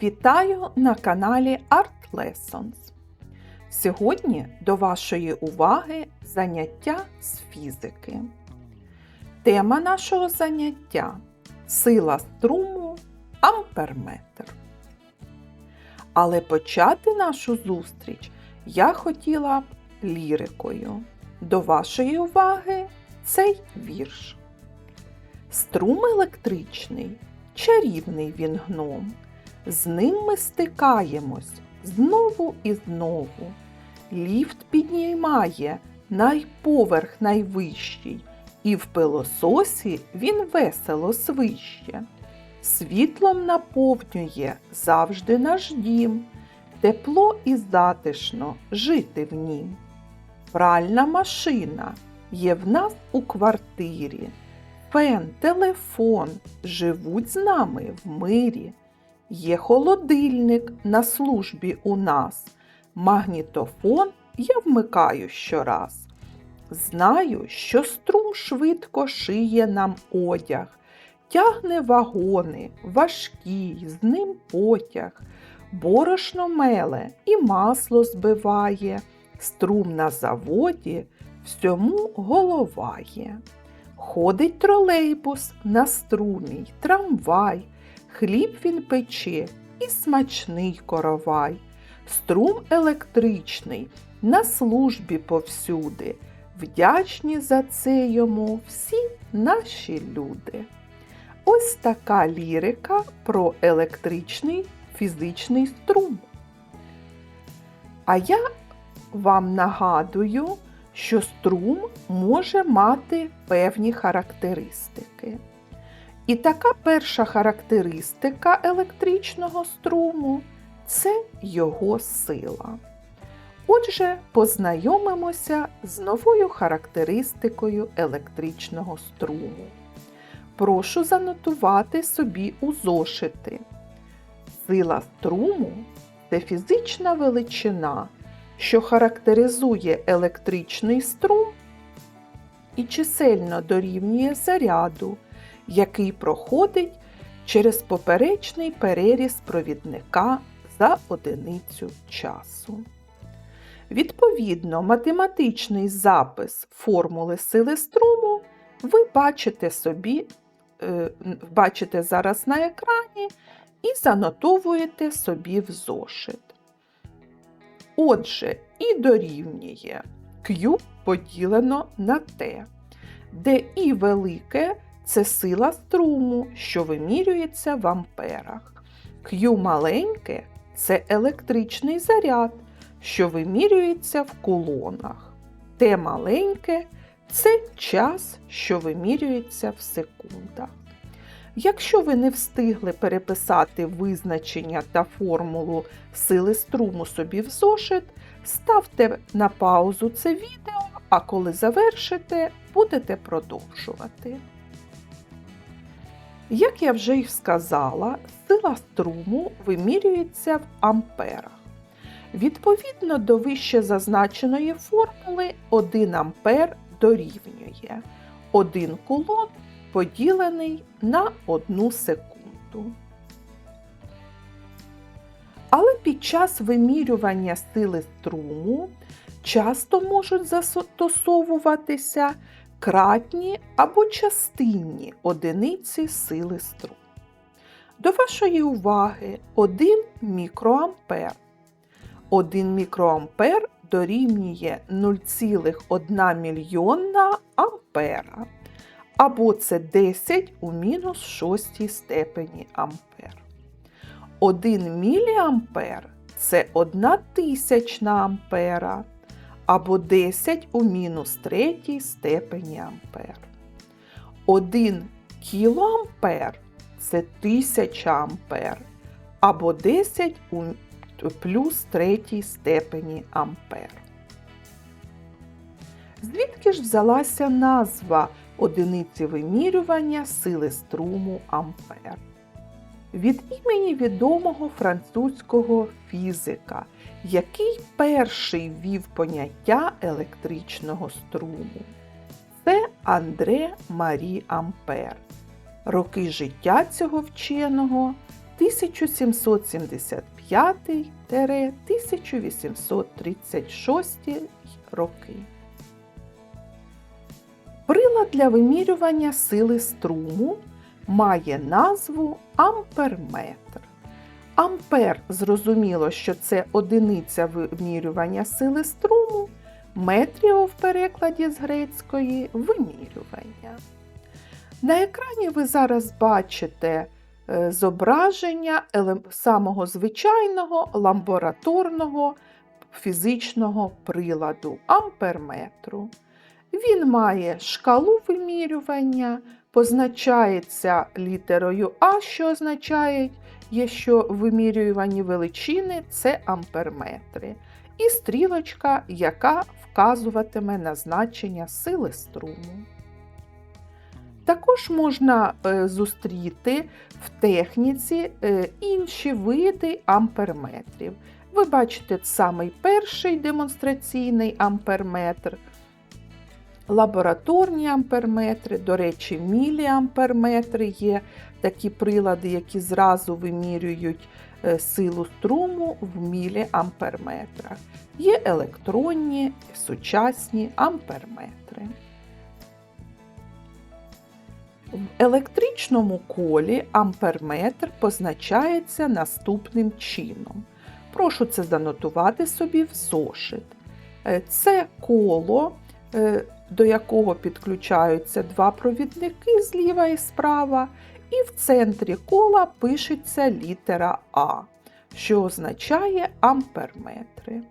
Вітаю на каналі Art Lessons. Сьогодні до вашої уваги заняття з фізики. Тема нашого заняття сила струму амперметр. Але почати нашу зустріч я хотіла б лірикою. До вашої уваги цей вірш. Струм електричний, чарівний він гном. З ним ми стикаємось знову і знову. Ліфт піднімає найповерх найвищий, і в пилососі він весело свище. Світлом наповнює завжди наш дім, тепло і затишно жити в нім. Пральна машина є в нас у квартирі. Фен, телефон живуть з нами в мирі. Є холодильник на службі у нас. Магнітофон я вмикаю щораз. Знаю, що струм швидко шиє нам одяг, тягне вагони, важкі, з ним потяг, борошно меле і масло збиває, струм на заводі всьому голова є. Ходить тролейбус на струмі, трамвай, хліб він пече і смачний коровай. Струм електричний на службі повсюди. Вдячні за це йому всі наші люди. Ось така лірика про електричний фізичний струм. А я вам нагадую, що струм може мати певні характеристики. І така перша характеристика електричного струму це його сила. Отже, познайомимося з новою характеристикою електричного струму. Прошу занотувати собі у зошити. Сила струму це фізична величина, що характеризує електричний струм і чисельно дорівнює заряду, який проходить через поперечний переріз провідника за одиницю часу. Відповідно, математичний запис формули сили струму ви бачите собі, е, бачите зараз на екрані і занотовуєте собі в зошит. Отже, і дорівнює Q поділено на T, де І велике це сила струму, що вимірюється в амперах. Q маленьке це електричний заряд, що вимірюється в кулонах. Т маленьке це час, що вимірюється в секундах. Якщо ви не встигли переписати визначення та формулу сили струму собі в зошит, ставте на паузу це відео, а коли завершите, будете продовжувати. Як я вже й сказала, сила струму вимірюється в амперах. Відповідно до вище зазначеної формули 1 ампер дорівнює 1 кулон поділений на 1 секунду. Але під час вимірювання сили струму часто можуть застосовуватися кратні або частинні одиниці сили струму. До вашої уваги 1 мікроампер. 1 мікроампер дорівнює 0,1 мільйонна ампера. Або це 10 у мінус 6 степені ампер. 1 міліампер це 1 тисячна ампера або 10 у мінус 3 степені ампер. 1 кілоампер це 1000 ампер або 10 у плюс 3 степені ампер. Звідки ж взялася назва одиниці вимірювання сили струму ампер? Від імені відомого французького фізика, який перший ввів поняття електричного струму. Це Андре Марі Ампер. Роки життя цього вченого 1775-1836 роки. Прилад для вимірювання сили струму має назву амперметр. Ампер зрозуміло, що це одиниця вимірювання сили струму, метріо в перекладі з грецької вимірювання. На екрані ви зараз бачите е, зображення самого звичайного лабораторного фізичного приладу амперметру. Він має шкалу вимірювання, позначається літерою А, що означає, є, що вимірювані величини це амперметри, і стрілочка, яка вказуватиме на значення сили струму. Також можна е, зустріти в техніці е, інші види амперметрів. Ви бачите самий перший демонстраційний амперметр, лабораторні амперметри, до речі, міліамперметри є такі прилади, які зразу вимірюють е, силу струму в міліамперметрах. Є електронні, сучасні амперметри. В електричному колі амперметр позначається наступним чином. Прошу це занотувати собі в зошит. Е, Це коло, е, до якого підключаються два провідники зліва і справа, і в центрі кола пишеться літера А, що означає амперметри.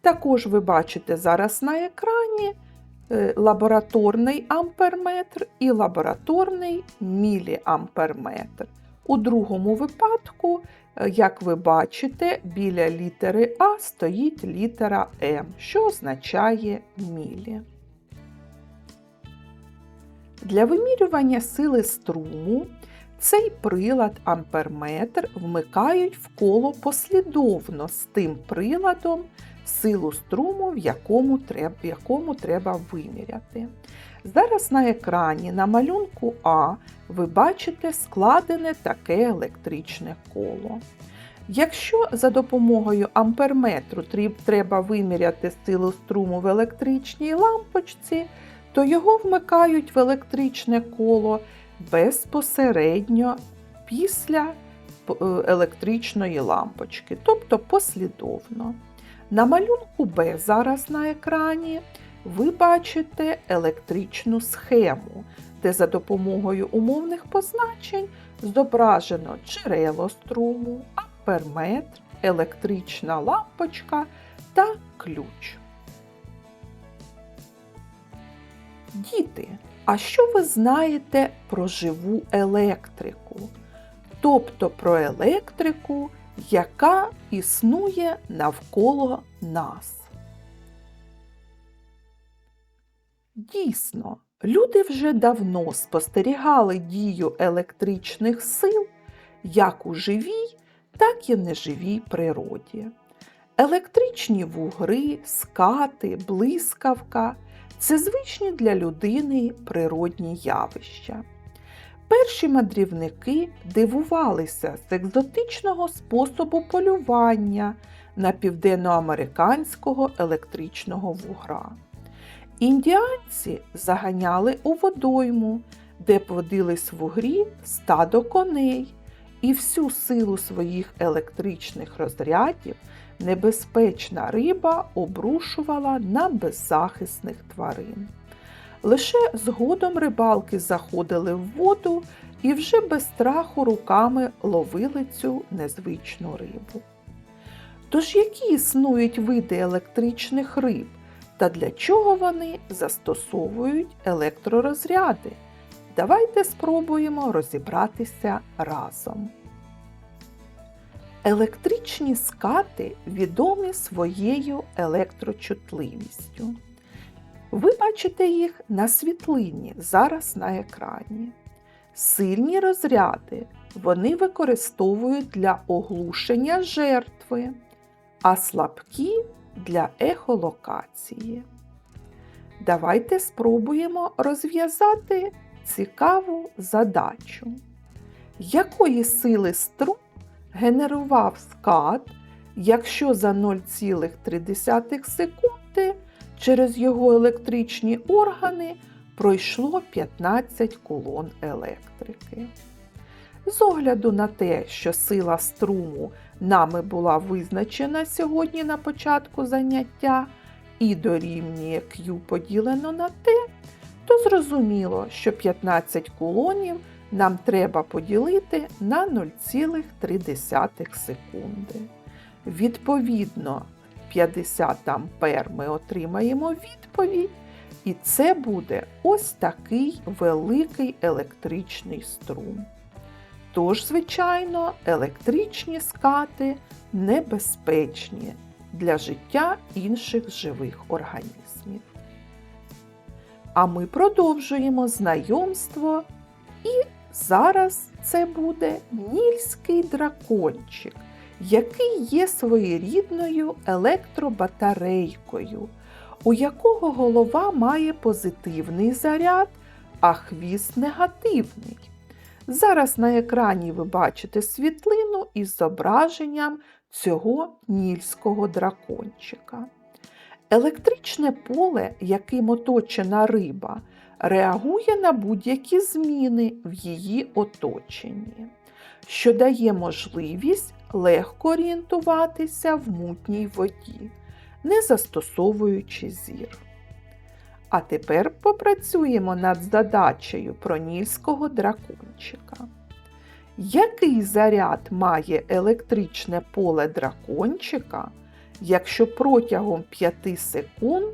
Також ви бачите зараз на екрані е, лабораторний амперметр і лабораторний міліамперметр. У другому випадку, е, як ви бачите, біля літери А стоїть літера М, що означає мілі. Для вимірювання сили струму цей прилад амперметр вмикають в коло послідовно з тим приладом, силу струму, в якому треба, в якому треба виміряти. Зараз на екрані на малюнку А ви бачите складене таке електричне коло. Якщо за допомогою амперметру треба виміряти силу струму в електричній лампочці, то його вмикають в електричне коло безпосередньо після е, електричної лампочки, тобто послідовно. На малюнку Б зараз на екрані ви бачите електричну схему, де за допомогою умовних позначень зображено джерело струму, амперметр, електрична лампочка та ключ. Діти, а що ви знаєте про живу електрику? Тобто про електрику, яка існує навколо нас? Дійсно, люди вже давно спостерігали дію електричних сил як у живій, так і неживій природі. Електричні вугри, скати, блискавка це звичні для людини природні явища. Перші мандрівники дивувалися з екзотичного способу полювання на південноамериканського електричного вугра. Індіанці заганяли у водойму, де водились в вугрі стадо коней, і всю силу своїх електричних розрядів небезпечна риба обрушувала на беззахисних тварин. Лише згодом рибалки заходили в воду і вже без страху руками ловили цю незвичну рибу. Тож які існують види електричних риб та для чого вони застосовують електророзряди? Давайте спробуємо розібратися разом. Електричні скати відомі своєю електрочутливістю. Ви бачите їх на світлині зараз на екрані. Сильні розряди вони використовують для оглушення жертви, а слабкі для ехолокації. Давайте спробуємо розв'язати цікаву задачу. Якої сили струм генерував скат, якщо за 0,3 секунди через його електричні органи пройшло 15 колон електрики? З огляду на те, що сила струму нами була визначена сьогодні на початку заняття і дорівнює Q поділено на T, то зрозуміло, що 15 кулонів нам треба поділити на 0,3 секунди. Відповідно, 50 ампер ми отримаємо відповідь, і це буде ось такий великий електричний струм. Тож, звичайно, електричні скати небезпечні для життя інших живих організмів. А ми продовжуємо знайомство, і зараз це буде нільський дракончик, який є своєрідною електробатарейкою, у якого голова має позитивний заряд, а хвіст негативний. Зараз на екрані ви бачите світлину із зображенням цього нільського дракончика. Електричне поле, яким оточена риба, реагує на будь-які зміни в її оточенні, що дає можливість легко орієнтуватися в мутній воді, не застосовуючи зір. А тепер попрацюємо над задачею про нільського дракончика. Який заряд має електричне поле дракончика, якщо протягом 5 секунд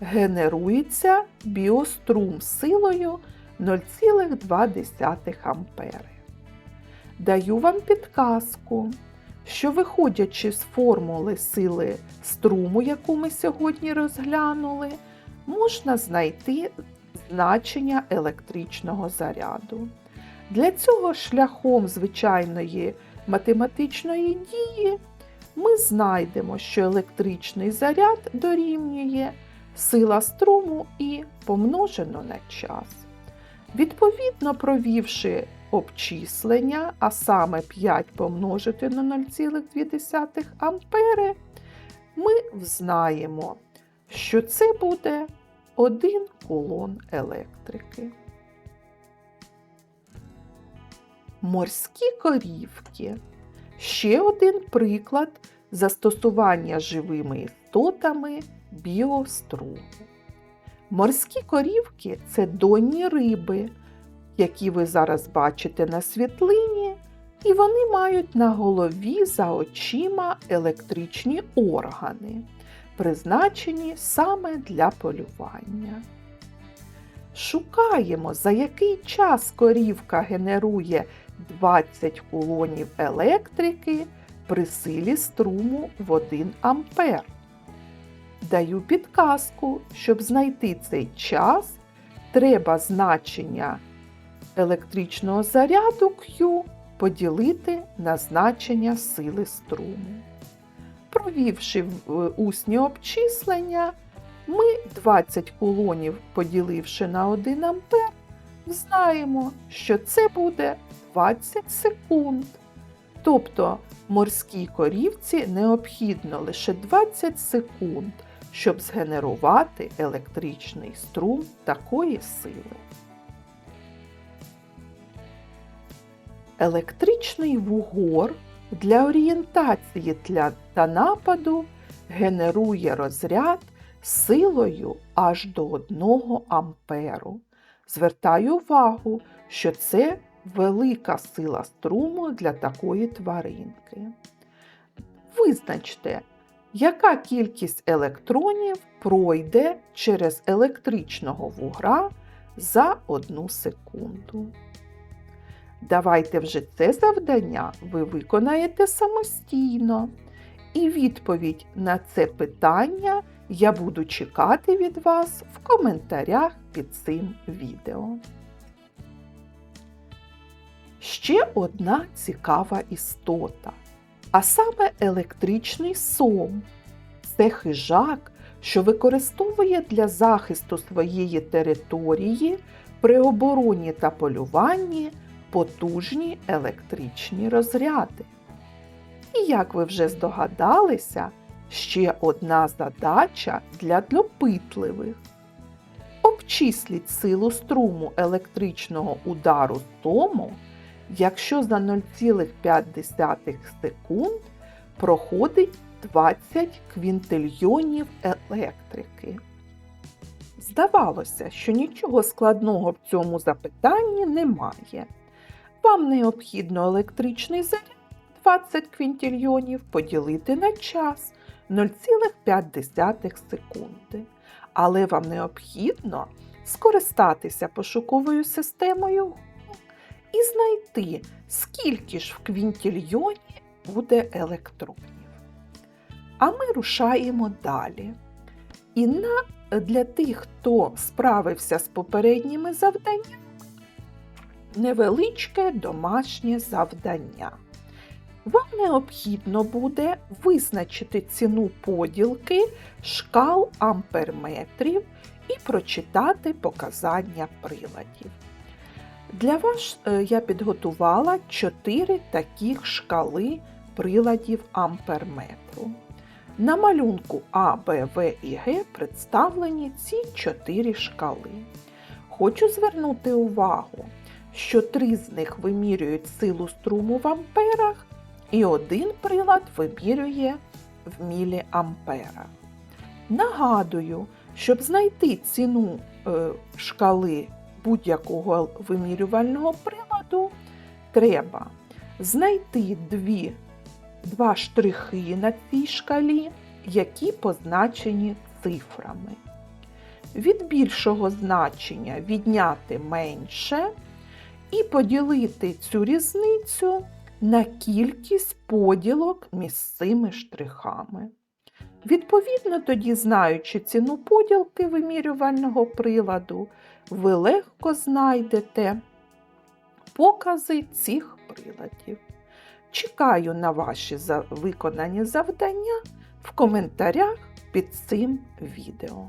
генерується біострум силою 0,2 ампери? Даю вам підказку, що виходячи з формули сили струму, яку ми сьогодні розглянули, можна знайти значення електричного заряду. Для цього шляхом звичайної математичної дії ми знайдемо, що електричний заряд дорівнює сила струму і помножено на час. Відповідно, провівши обчислення, а саме 5 помножити на 0,2 ампери, ми взнаємо, що це буде 1 кулон електрики. Морські корівки. Ще один приклад застосування живими істотами біоструму. Морські корівки це донні риби, які ви зараз бачите на світлині, і вони мають на голові за очима електричні органи, призначені саме для полювання. Шукаємо, за який час корівка генерує 20 кулонів електрики при силі струму в 1 ампер. Даю підказку, щоб знайти цей час, треба значення електричного заряду Q поділити на значення сили струму. Провівши усні обчислення, ми 20 кулонів, поділивши на 1 ампер, знаємо, що це буде 20 секунд. Тобто морській корівці необхідно лише 20 секунд, щоб згенерувати електричний струм такої сили. Електричний вугор для орієнтації та нападу генерує розряд силою аж до 1 амперу. Звертаю увагу, що це велика сила струму для такої тваринки. Визначте, яка кількість електронів пройде через електричного вугра за одну секунду. Давайте вже це завдання ви виконаєте самостійно. І відповідь на це питання я буду чекати від вас в коментарях під цим відео. Ще одна цікава істота, а саме електричний сом. Це хижак, що використовує для захисту своєї території при обороні та полюванні потужні електричні розряди. І як ви вже здогадалися, ще одна задача для допитливих. Обчисліть силу струму електричного удару тому, якщо за 0,5 секунд проходить 20 квінтильйонів електрики. Здавалося, що нічого складного в цьому запитанні немає. Вам необхідно електричний заряд 20 квінтильйонів поділити на час 0,5 секунди. Але вам необхідно скористатися пошуковою системою і знайти, скільки ж в квінтильйоні буде електронів. А ми рушаємо далі. І на, для тих, хто справився з попередніми завданнями, невеличке домашнє завдання. Вам необхідно буде визначити ціну поділки шкал амперметрів і прочитати показання приладів. Для вас е, я підготувала 4 таких шкали приладів амперметру. На малюнку А, Б, В і Г представлені ці 4 шкали. Хочу звернути увагу, що три з них вимірюють силу струму в амперах, і один прилад вимірює в міліамперах. Нагадую, щоб знайти ціну е, шкали будь-якого вимірювального приладу, треба знайти дві, два штрихи на цій шкалі, які позначені цифрами. Від більшого значення відняти менше і поділити цю різницю на кількість поділок між цими штрихами. Відповідно, тоді, знаючи ціну поділки вимірювального приладу, ви легко знайдете покази цих приладів. Чекаю на ваші виконані завдання в коментарях під цим відео.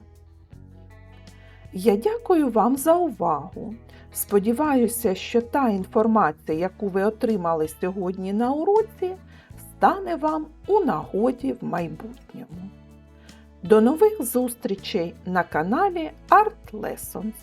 Я дякую вам за увагу. Сподіваюся, що та інформація, яку ви отримали сьогодні на уроці, стане вам у нагоді в майбутньому. До нових зустрічей на каналі Art Lessons.